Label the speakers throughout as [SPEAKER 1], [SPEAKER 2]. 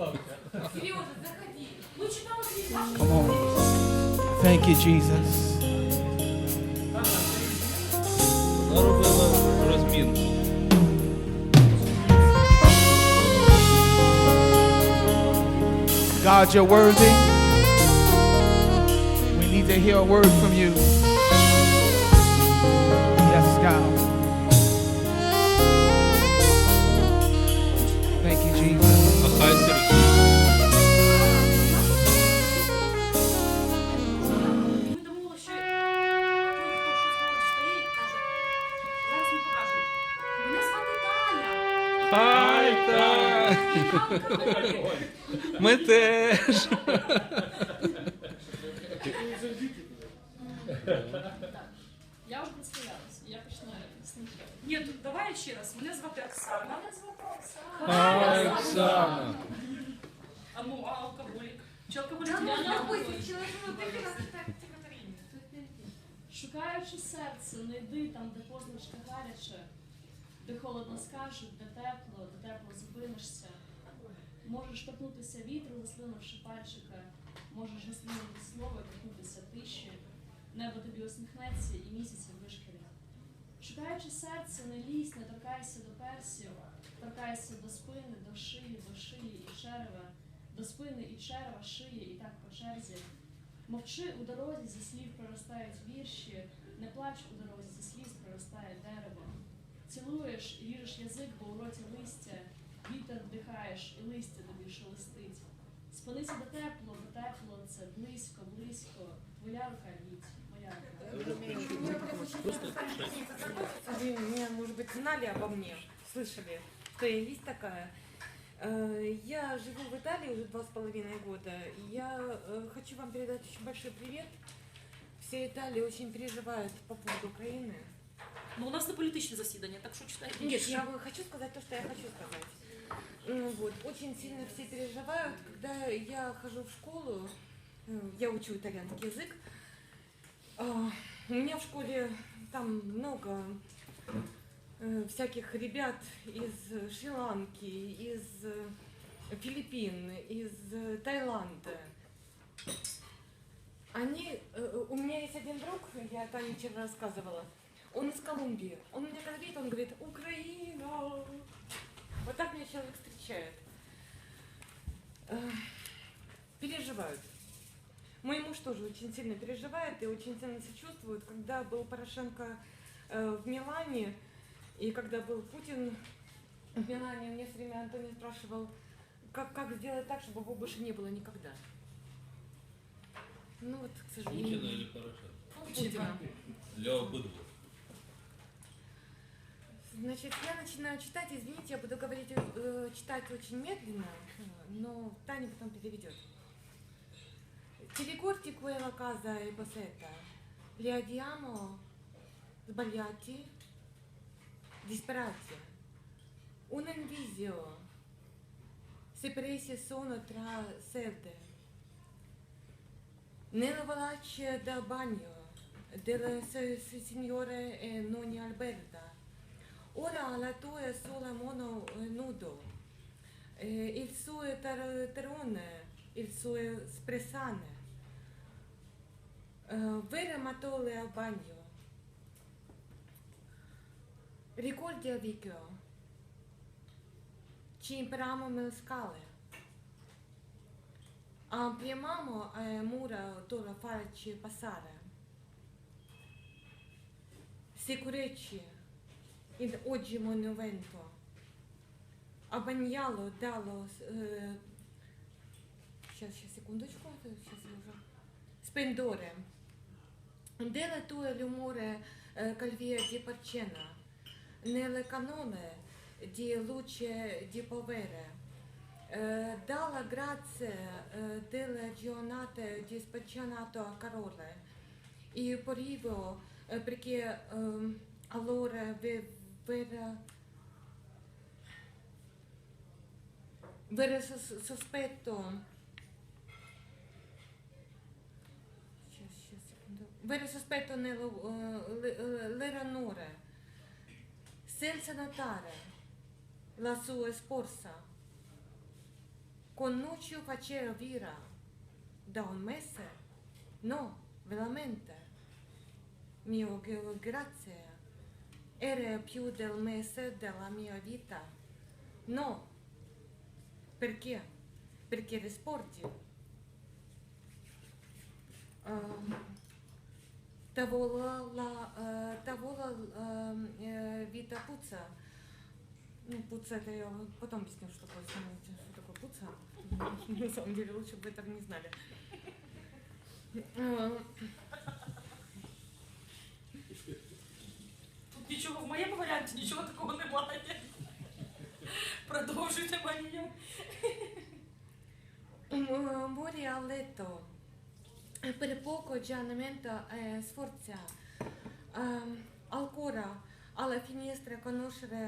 [SPEAKER 1] Come on. Thank you, Jesus. God, you're worthy. We need to hear a word from you.
[SPEAKER 2] Ми
[SPEAKER 3] теж.
[SPEAKER 4] Я вже представлялась, я починаю спочатку.
[SPEAKER 2] Ні, тут давай ще раз. Мене звати Оксана.
[SPEAKER 4] Мене звати Оксана.
[SPEAKER 3] Оксана.
[SPEAKER 2] А ну, а алкоголік? Чи алкоголік?
[SPEAKER 4] Я
[SPEAKER 2] не
[SPEAKER 4] не
[SPEAKER 2] алкоголік?
[SPEAKER 4] Шукаючи серце, не йди там, де позначка гаряче, де холодно скажуть, де тепло, де тепло зупинишся. Можеш торкнутися вітру, заслинувши пальчика, можеш заслинути слово, торкнутися тиші, небо тобі усміхнеться і місяця вишкірить. Шукаючи серце, не лізь, не торкайся до персів, торкайся до спини, до шиї, до шиї і черева, до спини і черева, шиї і так по черзі. Мовчи у дорозі, зі слів проростають вірші, не плач у дорозі, зі сліз проростає дерево. Цілуєш і ріжеш язик, бо у роті листя, вітер вдихаєш і листя тобі шелестить. Спинися до тепло, бо тепло це близько, близько. Твоя рука літь, моя рука.
[SPEAKER 5] Вы меня, может быть, знали обо мне, слышали, что я есть такая. Э, Я живу в Италии уже два с половиной года. и Я э, хочу вам передать очень большой привет. Вся Италия очень переживает по поводу Украины.
[SPEAKER 2] Ну, у нас не політичне засідання, так що читайте.
[SPEAKER 5] Нет, я вам хочу сказать то, что я хочу сказать. Ну Вот, очень сильно все переживают, когда я хожу в школу, э, я учу итальянский язык. а, У меня в школе там много э, всяких ребят из Шри-Ланки, из э, Филиппин, из Таиланда. Они, у меня есть один друг, я Тане вчера рассказывала, он из Колумбии. Он когда видит, он говорит, Украина. Вот так меня человек встречает. Переживают. Мой муж тоже очень сильно переживает и очень сильно сочувствует. Когда был Порошенко э, в Милане, и когда был Путин в Милане, мне все время Антоний спрашивал, как, как сделать так, чтобы его больше не было никогда. Ну вот, к сожалению.
[SPEAKER 3] Путіна і Порошенка.
[SPEAKER 5] Путина.
[SPEAKER 3] Для обидвох.
[SPEAKER 5] Значит, я начинаю читать, извините, я буду говорить, э, читать очень медленно, э, но Таня потом переведет. E sono tra serde. Nella valaccia da bagno della s- s- signora e nonna Alberta. Ora la tua sola mono eh, nudo, eh, il suo tar- tarone, il suo spressane. Eh, Vera matole al bagno. Ricordi il vecchio? Ci impariamo le scale. Ampliamo le mura dove farci passare. Sicurezza in oggi monumento. A bagnalo dallo... Э, сейчас, сейчас, секундочку. Сейчас я уже... Eh, calvia di parcena. Nelle canone di luce di povere. Eh, dalla grazia eh, delle giornate di spacciato carole. Io porivo eh, perché ehm, allora ve- per, per sospetto. Per sospetto eh, eh, l'errore senza notare la sua scorsa. Connuccio faceva vira da un mese? No veramente. Mio grazie. Era più del mese della mia vita, no, perché? Perché le sporti. Ehm, Тавола, ла, э, тавола эм, э, вита пуца. Ну, пуца это я потом объясню, что такое, что такое пуца. На самом деле лучше бы этого не знали.
[SPEAKER 2] Нічого в моєму варіанті нічого такого немає. Продовжуйте Марія.
[SPEAKER 5] М- Muore a letto per poco giornamento eh, sforza ehm, ancora alla finestra conoscere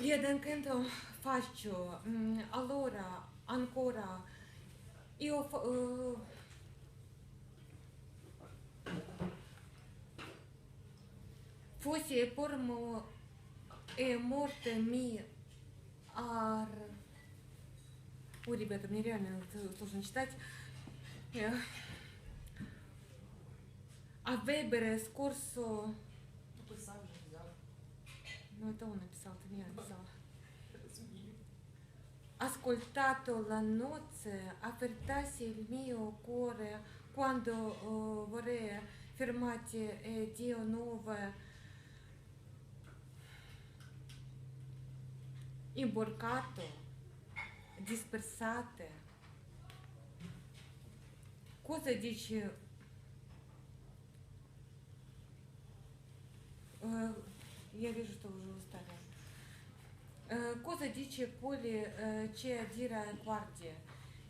[SPEAKER 5] jeden canto faccio mm, allora ancora io fa- fosse por mo e morte mi ar Ой, ребята, мне реально это сложно читать. Э, Avrebbe scorso...
[SPEAKER 2] Написав вже взяв.
[SPEAKER 5] Ну, это он написал, это не я написала.
[SPEAKER 2] Розумію.
[SPEAKER 5] Ascoltato la notte, apertassi il mio cuore quando eh, vorrei fermarti e Dio nuove imborcato, dispersate. Cosa dici? Э, Я вижу, что уже устали. Eh, eh, guardie?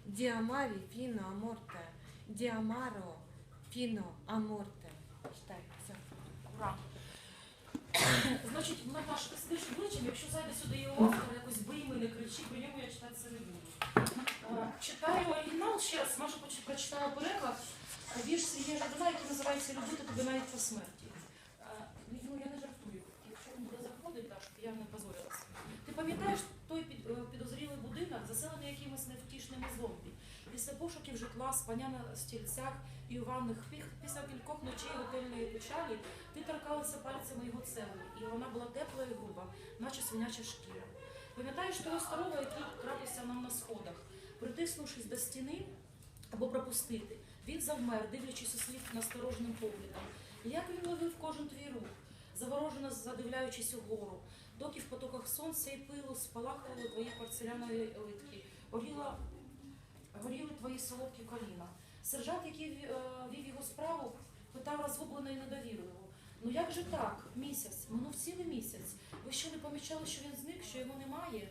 [SPEAKER 5] Di amare fino a morte, di amaro fino a morte.
[SPEAKER 2] Обличчям, сюди його автор, якось бий мене, кричи, бо йому я читати це не буду. Читаю оригінал ще раз, може поч- прочитала переклад. Вірш Сергія Жадана, який називається Любити тебе навіть по смерті. Е, Ну, я не жартую. Якщо він буде заходити, так, я не позорилася. Ти пам'ятаєш той під- е, підозрілий будинок, заселений якимись невтішними зомбі? Після пошуків житла, спання на стільцях і у ванних після кількох ночей готельної печалі ти торкалася пальцями його цегли, і вона була тепла і груба, наче свиняча шкіра. Пам'ятаєш того старого, який трапився нам на сходах, притиснувшись до стіни або пропустити, він завмер, дивлячись у слід настороженим поглядом. Як він ловив кожен твій рух, заворожено задивляючись угору, доки в потоках сонця і пилу спалахували твої порцелянові литки, горіла, горіли твої солодкі коліна. Сержант, який е, вів його справу, питав розгублено і недовірливо. Ну як же так? Місяць, минув цілий місяць. Ви що не помічали, що він зник, що його немає?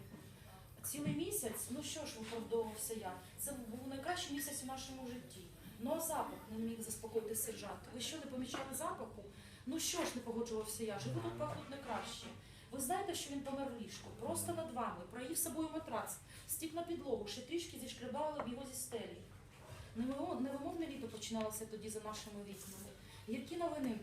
[SPEAKER 2] Цілий місяць? Ну що ж, виправдовувався я. Це був найкращий місяць у нашому житті. Ну а запах не міг заспокоїти сержант. Ви що не помічали запаху? Ну що ж не погоджувався я? Живу тут пахнуть не краще. Ви знаєте, що він помер в ліжку, просто над вами, проїв собою матрац, стік на підлогу, ще трішки зішкребали б його зі стелі. Невимо- Невимовне літо починалося тоді за нашими вікнами. Гіркі новини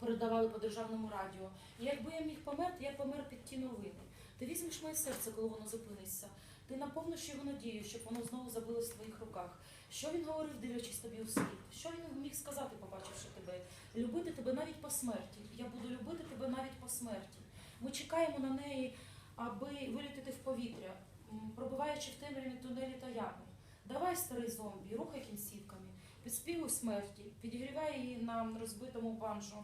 [SPEAKER 2] передавали по державному радіо. І якби я міг померти, я помер під ті новини. Ти візьмеш моє серце, коли воно зупиниться. Ти наповниш його надію, щоб воно знову забилось в твоїх руках. Що він говорив, дивлячись тобі у світ? Що він міг сказати, побачивши тебе? Любити тебе навіть по смерті. Я буду любити тебе навіть по смерті. Ми чекаємо на неї, аби вилітити в повітря, пробиваючи в темряві тунелі та ями. Давай, старий зомбі, рухай кінцівками, підспівуй смерті, підігрівай її на розбитому банджо.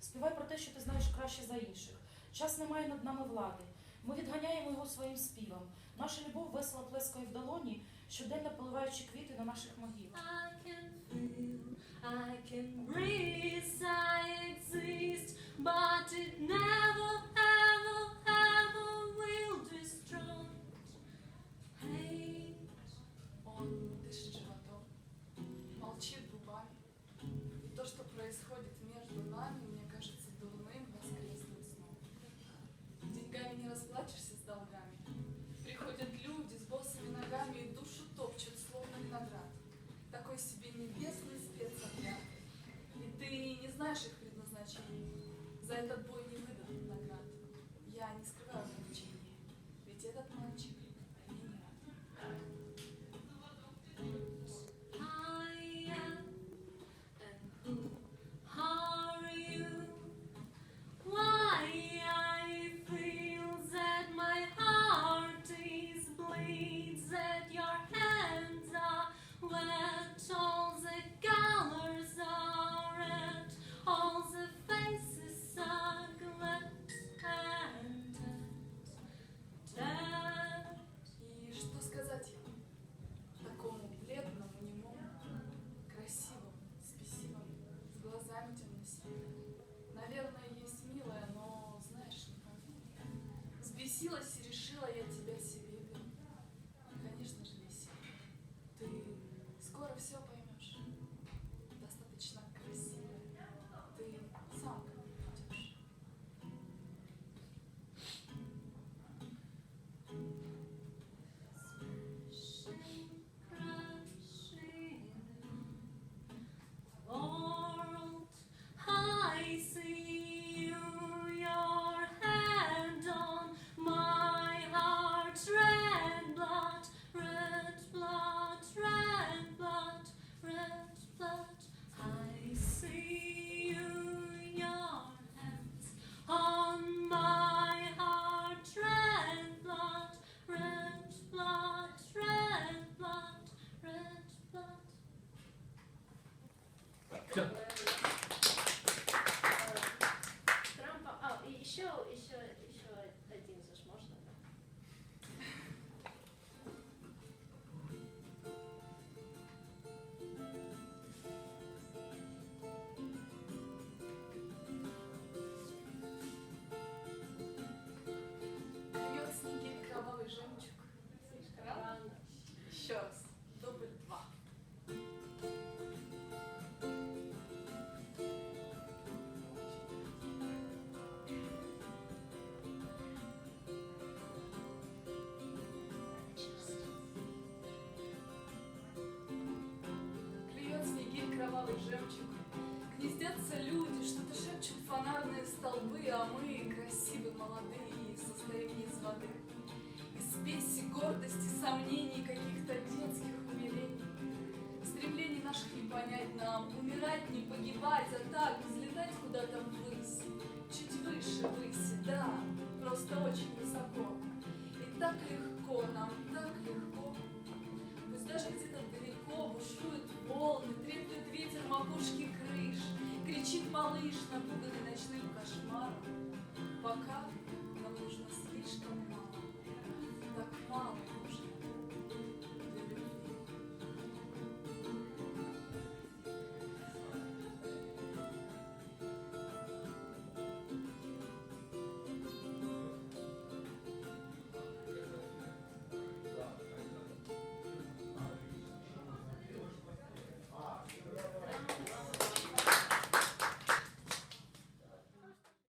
[SPEAKER 2] Співай про те, що ти знаєш краще за інших. Час не має над нами влади. Ми відганяємо його своїм співом. Наша любов весело плескає в долоні, щоденно поливаючи квіти на наших могилах.
[SPEAKER 4] I can feel, I can breathe, I exist, but it never,
[SPEAKER 6] алый жемчуг. Гнездятся люди, что-то шепчут фонарные столбы, а мы красивые, молодые состоим из воды. Из спеси, гордости, сомнений, каких-то детских умилений. Стремлений наших не понять нам, умирать, не погибать, а так взлетать куда-то ввысь. Чуть выше выси, да, просто очень высоко. И так легко нам, так легко. Пусть даже где-то далеко бушуют волны, треплет ветер макушки крыш, Кричит малыш, напуганный ночным кошмаром. Пока нам нужно слишком мало, так мало.